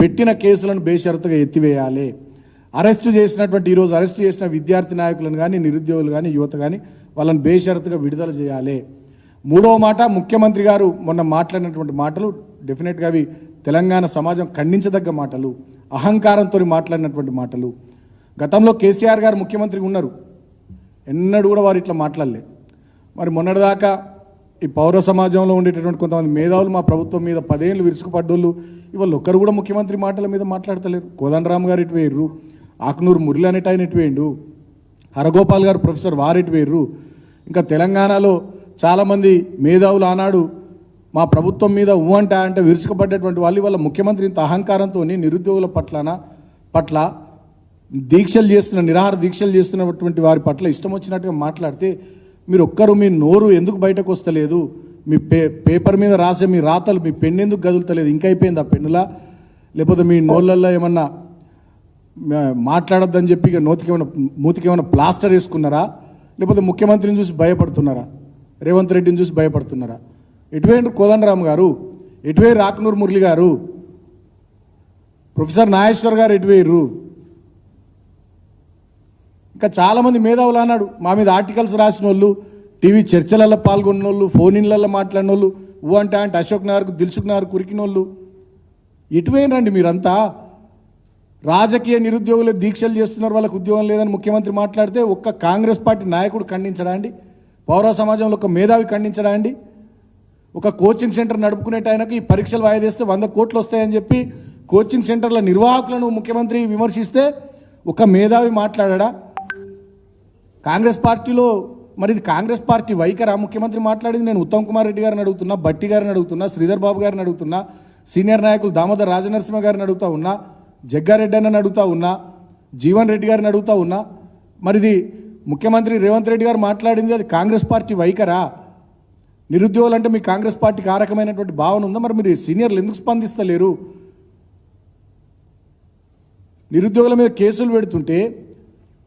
పెట్టిన కేసులను బేషరతుగా ఎత్తివేయాలి. అరెస్ట్ చేసినటువంటి ఈరోజు అరెస్ట్ చేసిన విద్యార్థి నాయకులను కానీ నిరుద్యోగులు కానీ యువత కానీ వాళ్ళని బేషరతుగా విడుదల చేయాలి. మూడవ మాట ముఖ్యమంత్రి గారు మొన్న మాట్లాడినటువంటి మాటలు డెఫినెట్గా అవి తెలంగాణ సమాజం ఖండించదగ్గ మాటలు అహంకారంతో మాట్లాడినటువంటి మాటలు. గతంలో కేసీఆర్ గారు ముఖ్యమంత్రిగా ఉన్నారు. ఎన్నడూ కూడా వారు ఇట్లా మాట్లాడలే. మరి మొన్నటిదాకా ఈ పౌర సమాజంలో ఉండేటటువంటి కొంతమంది మేధావులు మా ప్రభుత్వం మీద పదేళ్ళు విరుసుకుపడ్డోళ్ళు ఇవాళ ఒక్కరు కూడా ముఖ్యమంత్రి మాటల మీద మాట్లాడతలేరు. కోదండరామ్ గారు ఇటు వేయర్రు ఆకునూరు మురళి అనేట ఆయన ఇటు వేయండు హరగోపాల్ గారు ప్రొఫెసర్ వారు ఇటు వేయర్రు. ఇంకా తెలంగాణలో చాలామంది మేధావులు ఆనాడు మా ప్రభుత్వం మీద ఊ అంటే అంటే విరుచుకుపడ్డటువంటి వాళ్ళు వాళ్ళ ముఖ్యమంత్రి ఇంత అహంకారంతో నిరుద్యోగుల పట్లన పట్ల దీక్షలు చేస్తున్న నిరాహార దీక్షలు చేస్తున్నటువంటి వారి పట్ల ఇష్టం వచ్చినట్టుగా మాట్లాడితే మీరు ఒక్కరు మీ నోరు ఎందుకు బయటకు వస్తలేదు? మీ పే పేపర్ మీద రాసే మీ రాతలు మీ పెన్ను ఎందుకు కదులుతలేదు? ఇంకా అయిపోయింది ఆ పెన్నులా? లేకపోతే మీ నోళ్ళల్లో ఏమన్నా మాట్లాడొద్దని చెప్పి ఇక నోతికి ఏమైనా మూతికి ఏమైనా ప్లాస్టర్ వేసుకున్నారా? లేకపోతే ముఖ్యమంత్రిని చూసి భయపడుతున్నారా? రేవంత్ రెడ్డిని చూసి భయపడుతున్నారా? ఎటువే కోదండరామ్ గారు? ఎటువే రాకనూరు మురళి గారు? ప్రొఫెసర్ నాగేశ్వర్ గారు ఎటువేయరు ఇంకా చాలామంది మేధావులు అన్నాడు మా మీద ఆర్టికల్స్ రాసిన వాళ్ళు టీవీ చర్చలలో పాల్గొన్న వాళ్ళు ఫోన్ ఇన్లలో మాట్లాడిన వాళ్ళు ఊ అంటే అంటే అశోక్ నగర్కు దిల్సుఖ్ నగర్ కురికిన వాళ్ళు ఎటువైనండి మీరంతా. రాజకీయ నిరుద్యోగులు దీక్షలు చేస్తున్నారు వాళ్ళకి ఉద్యోగం లేదని ముఖ్యమంత్రి మాట్లాడితే ఒక్క కాంగ్రెస్ పార్టీ నాయకుడు ఖండించడా అండి? పౌర సమాజంలో ఒక మేధావి ఖండించడా అండి? ఒక కోచింగ్ సెంటర్ నడుపుకునేటైనకి ఈ పరీక్షలు వాయిదేస్తే వంద కోట్లు వస్తాయని చెప్పి కోచింగ్ సెంటర్ల నిర్వాహకులను ముఖ్యమంత్రి విమర్శిస్తే ఒక మేధావి మాట్లాడా కాంగ్రెస్ పార్టీలో మరి ఇది కాంగ్రెస్ పార్టీ వైఖరా? ముఖ్యమంత్రి మాట్లాడింది నేను ఉత్తమ్ కుమార్ రెడ్డి గారిని అడుగుతున్నా బట్టి గారిని అడుగుతున్నా శ్రీధర్ బాబు గారిని అడుగుతున్నా సీనియర్ నాయకులు దామోదర్ రాజనరసింహ గారిని అడుగుతా ఉన్నా జగ్గారెడ్డి అన్నని అడుగుతా ఉన్నా జీవన్ రెడ్డి గారిని అడుగుతా ఉన్నా మరి ఇది ముఖ్యమంత్రి రేవంత్ రెడ్డి గారు మాట్లాడింది అది కాంగ్రెస్ పార్టీ వైఖరా? నిరుద్యోగులు అంటే మీ కాంగ్రెస్ పార్టీకి ఆ రకమైనటువంటి భావన ఉందా? మరి మీరు సీనియర్లు ఎందుకు స్పందిస్తలేరు? నిరుద్యోగుల మీద కేసులు పెడుతుంటే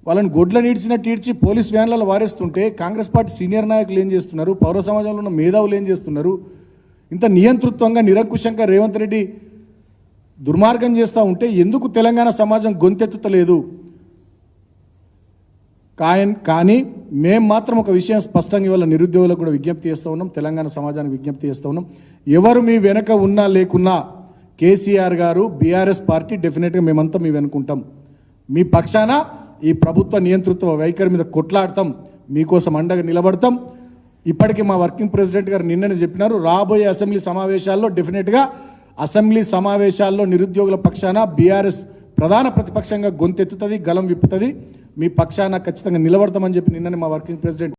వాళ్ళని గొడ్ల నీడ్చినట్టు ఈడ్చి పోలీస్ వ్యాన్లలో వారేస్తుంటే కాంగ్రెస్ పార్టీ సీనియర్ నాయకులు ఏం చేస్తున్నారు? పౌర సమాజంలో ఉన్న మేధావులు ఏం చేస్తున్నారు? ఇంత నియంతృత్వంగా నిరంకుశంగా రేవంత్ రెడ్డి దుర్మార్గం చేస్తూ ఉంటే ఎందుకు తెలంగాణ సమాజం గొంతెత్తుతలేదు? కాయన్ కానీ మేము మాత్రం ఒక విషయం స్పష్టంగా ఇవాళ నిరుద్యోగులకు కూడా విజ్ఞప్తి చేస్తూ ఉన్నాం తెలంగాణ సమాజానికి విజ్ఞప్తి చేస్తూ ఉన్నాం. ఎవరు మీ వెనక ఉన్నా లేకున్నా కేసీఆర్ గారు బీఆర్ఎస్ పార్టీ డెఫినెట్గా మేమంతా మీ వెనుకుంటాం. మీ పక్షాన ఈ ప్రభుత్వ నియంతృత్వ వైఖరి మీద కొట్లాడతాం మీకోసం అండగా నిలబడతాం. ఇప్పటికీ మా వర్కింగ్ ప్రెసిడెంట్ గారు నిన్ననే చెప్పినారు రాబోయే అసెంబ్లీ సమావేశాల్లో డెఫినెట్గా అసెంబ్లీ సమావేశాల్లో నిరుద్యోగుల పక్షాన బీఆర్ఎస్ ప్రధాన ప్రతిపక్షంగా గొంతెత్తుతుంది గలం విప్పుతుంది. మీ పక్షాన ఖచ్చితంగా నిలబడతామని చెప్పి నిన్ననే మా వర్కింగ్ ప్రెసిడెంట్